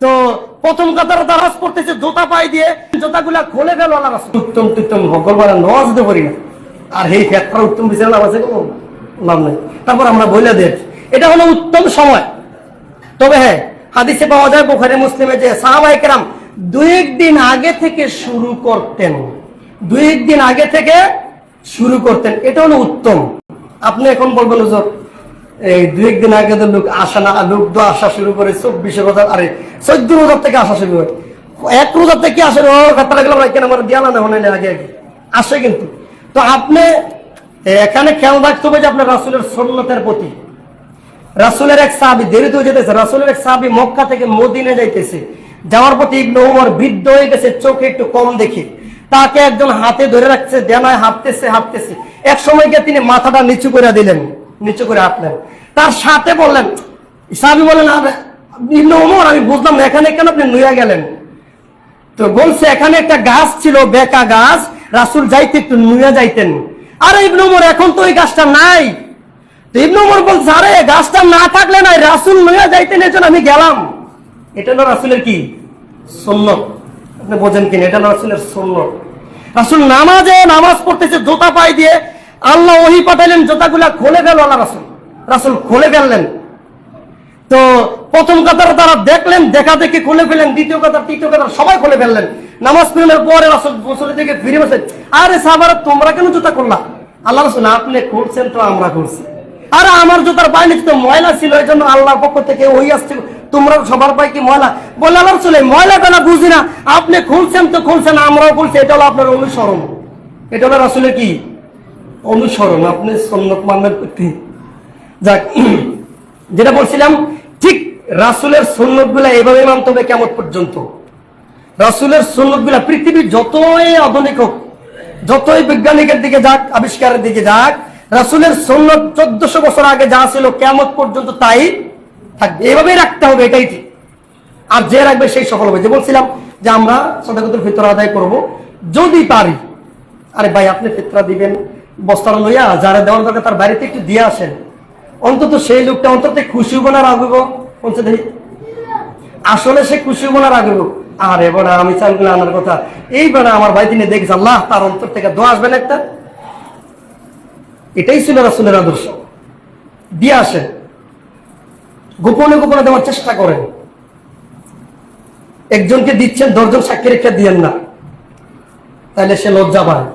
তো প্রথম কাতার দারাজ পড়তেছে, জোতা পাই দিয়ে জোতাগুলা খুলে গেল আল্লাহ উত্তম তুত্তম মঙ্গলবার নওয়াজ দিতে পারি না। আর এই ফ্যাক্টর উত্তম বিচার লাভ আছে লাভ নেই। তারপর আমরা বলে দেখ এটা হলো উত্তম সময়। তবে হ্যাঁ হাদিসে পাওয়া যায় বোখারি, মুসলিমে যে সাহাবাই কেরাম দুই একদিন আগে থেকে শুরু করতেন। দুই একদিন আগে থেকে শুরু করতেন। এটা হলো উত্তম। আপনি এখন বলবেন, হুজুর? এই দুই একদিন আগে তো লোক আসা না, লোক তো আসা শুরু করে চব্বিশে রোজার, আরে চোদ্দ রোজার থেকে আসা শুরু করে এক রোজার থেকে আসে ও কেন আমার দিয়ালা না হলে আগে আগে। আসে কিন্তু। তো আপনি এখানে খেয়াল রাখতে হবে যে আপনার রাসুলের সন্ন্যতের প্রতি। রাসুলের এক সাহাবি, দেরিতে যেতেছে, রাসুলের এক সাহাবি মক্কা থেকে মদিনে যাইতেছে। যাওয়ার প্রতি ইবনে বৃদ্ধ হয়ে গেছে, চোখে একটু কম দেখে। তাকে একজন হাতে ধরে রাখছে, দেনায় হাঁটতেছে হাঁটতেছে। এক সময় গিয়ে তিনি মাথাটা নিচু করে দিলেন। নিচু করে হাঁটলেন তার সাথে বললেন সাহাবি বললেন "আরে, ইবনে উমর আমি বুঝলাম এখানে কেন আপনি নুয়া গেলেন? তো বলছে এখানে একটা গাছ ছিল বেকা গাছ রাসুল যাইতে একটু নুয়া যাইতেন। আরে ইবনে উমর এখন তো ওই গাছটা নাই। তো ইবনে উমর বলছে আরে গাছটা না থাকলে নাই রাসুল নুয়ে যাইতেন এজন্য আমি গেলাম। এটা হলো রাসুলের কি? সুন্নত। আপনি বোঝেন কিনা এটা হলো রাসুলের সুন্নত। রাসুল নামাজে নামাজ পড়তেছে জোতা পাই দিয়ে আল্লাহ ওহি পাঠাইলেন, জোতাগুলা খুলে গেল আল্লাহ রাসুল। রাসুল খুলে ফেললেন। তো প্রথম কাতার তারা দেখলেন, দেখা দেখে খুলে ফেলেন দ্বিতীয় কাতার তৃতীয় কাতার সবাই খুলে ফেললেন। নামাজ পড়লেন পরে রাসুল বসলে থেকে ফিরে বসে, আরে সাহাবারা, তোমরা কেন জুতা করলা আল্লাহ রসুল, আপনি করছেন তো আমরা করছি আরে আমার জুতার নিচে তো ময়লা ছিল এই জন্য আল্লাহর পক্ষ থেকে ওই আসছে। তোমরা সবার পায়ে কি ময়লা? বলে আল্লাহ রসুল ময়লাটা না, বুঝি না। আপনি খুলছেন তো খুলছেন, আমরাও খুলছি। এটা হলো আপনার অনুসরণ। এটা হলো রাসুলের কি? অনুসরণ, আপনি সন্ন্যত মানবেন প্রতি। যাক, যেটা বলছিলাম, ঠিক রাসুলের সন্ন্যতগুলা এভাবে মানতে হবে কেমন পর্যন্ত? রাসুলের সন্ন্যতগুলা পৃথিবীর যতই আধুনিক হোক, যতই বৈজ্ঞানিকের দিকে যাক, আবিষ্কারের দিকে যাক, রাসুলের সন্ন্যত চোদ্দশো বছর আগে যা ছিল কেমন পর্যন্ত তাই থাকবে। এভাবেই রাখতে হবে, এটাই ঠিক। আর যে রাখবে সেই সফল হবে। যে বলছিলাম যে আমরা সদাকতুল ফিতর আদায় করব, যদি পারি। আরে ভাই, আপনি ফিতরা দিবেন। বস্তাটা লইয়া যারা দেওয়ার দরকার তার বাড়িতে একটু দিয়ে আসেন। অন্তত সেই লোকটা অন্তত খুশি হব না দেখি, আসলে সে খুশি হব না রাখব আর এবার আমি চাইগুলো আনার কথা। এই এইবার আমার ভাই দিনে দেখেছে, আল্লাহ, তার অন্তর থেকে দোয়া আসবেন একটা। এটাই ছিল রাসুলের আদর্শ। দিয়ে আসেন। গোপনে গোপনে দেওয়ার চেষ্টা করেন। একজনকে দিচ্ছেন, দশজন সাক্ষী রেখে দিয়েন না। তাহলে সে লজ্জা পায়।